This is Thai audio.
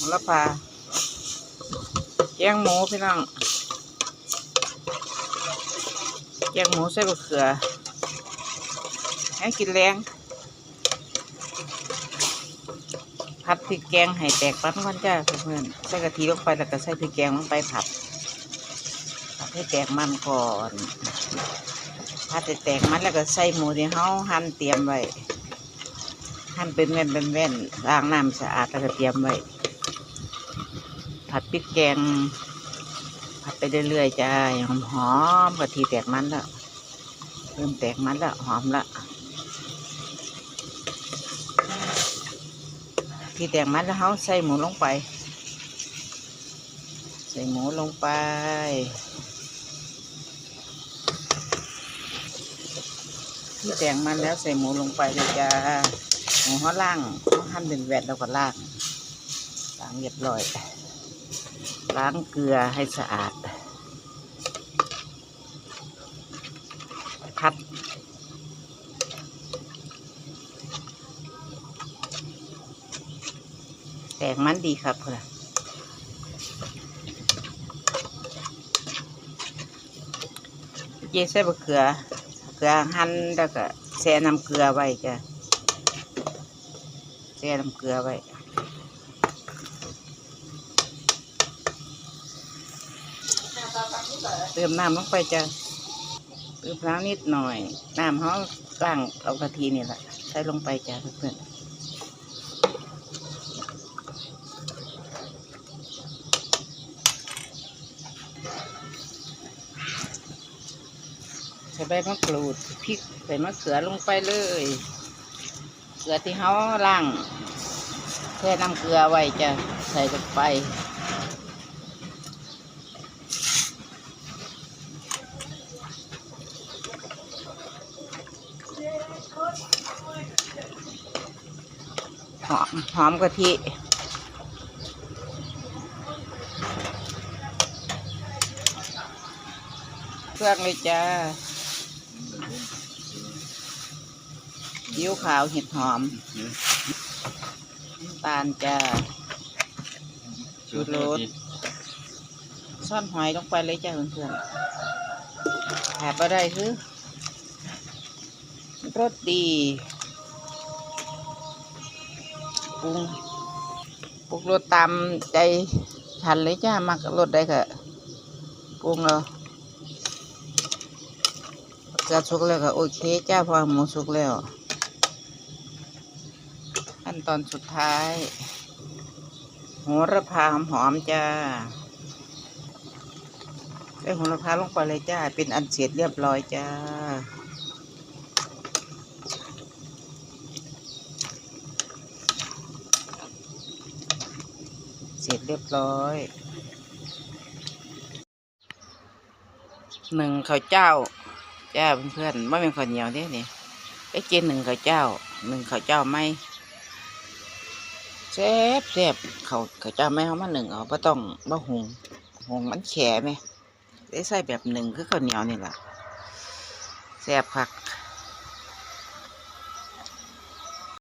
มละพาแกงหมูพี่น้องแกงหมูใส่บะเขือ ให้กินแรงผัดพริกแกงให้แตกปั้นก่อนจ้าเพื่อนใส่กะทิลงไปแล้วก็ใส่พริกแกงลงไปผัดผัดให้แตกมันก่อนผัดให้แตกมันแล้วก็ใส่หมูที่เฮาหั่นเตรียมไว้หั่นเป็นแว่นเป็นแว่นล้างน้ำสะอาดแล้วก็เตรียมไว้ ผัดพริกแกง ผัดไปเรื่อยๆจ้าหอมหอมกะทิแตกมันแล้วเริ่มแตกมันแล้วหอมละที่แตกมันแล้วเขาใส่หมูลงไป ใส่หมูลงไปที่แตกมันแล้วใส่หมูลงไปเลยจ้าหมูเขาล่างเขาหั่นเป็นแหวดแล้วก็ล่างล้างเรียบร้อย ล้างเกลือให้สะอาดพัด แตกมันดีครับค่ะเยใส่บะเขือ เกลือหั่นแล้วก็แช่น้ำเกลือไว้จ้ะแช่น้ำเกลือไว้ เติมน้ำลงไปจะเติมน้ำนิดหน่อย น้ำเขาล้างเอากะทินี่แหละใส่ลงไปจ้ะเพื่อนใส่ใบมะกรูดพริกใส่มะเขือลงไปเลยเกลือที่เขาล้างแค่น้ำเกลือไว้จะใส่ลงไป หอมหอมกะทิเครื่องเลยจ้ายิ้วขาวเห็ดหอมน้ำตาลจ้าชูรสซ่อนหอยลงไปเลยจ้าเพื่อนๆแถบอะไรคือรสดี ปรุงปรุงรสตามใจฉันเลยจ้ามักรสได้ก็ปรุงเอาเกลือสุกแล้วก็โอเคจ้าพอหมูสุกแล้วขั้นตอนสุดท้ายโหระพาหอมๆจ้าใส่โหระพาลงไปเลยจ้า เป็นอันเสร็จเรียบร้อยจ้า ร็จเรียบร้อยหนึ่งข้าวเจ้า จ้าเพื่อนๆไม่เป็นข้าวเหนียวเด้นี่ไปกินหนึ่งข้าวเจ้าหนึ่งข้าวเจ้าไม่แซ่บแซ่บข้าวข้าวเจ้าไม่เอามาหนึ่งเอาไ่ต้องบ่หุงหุงมันแฉะไหมได้ใส่แบบหนึ่งคือข้าวเหนียวนี่แหละแซ่บคัก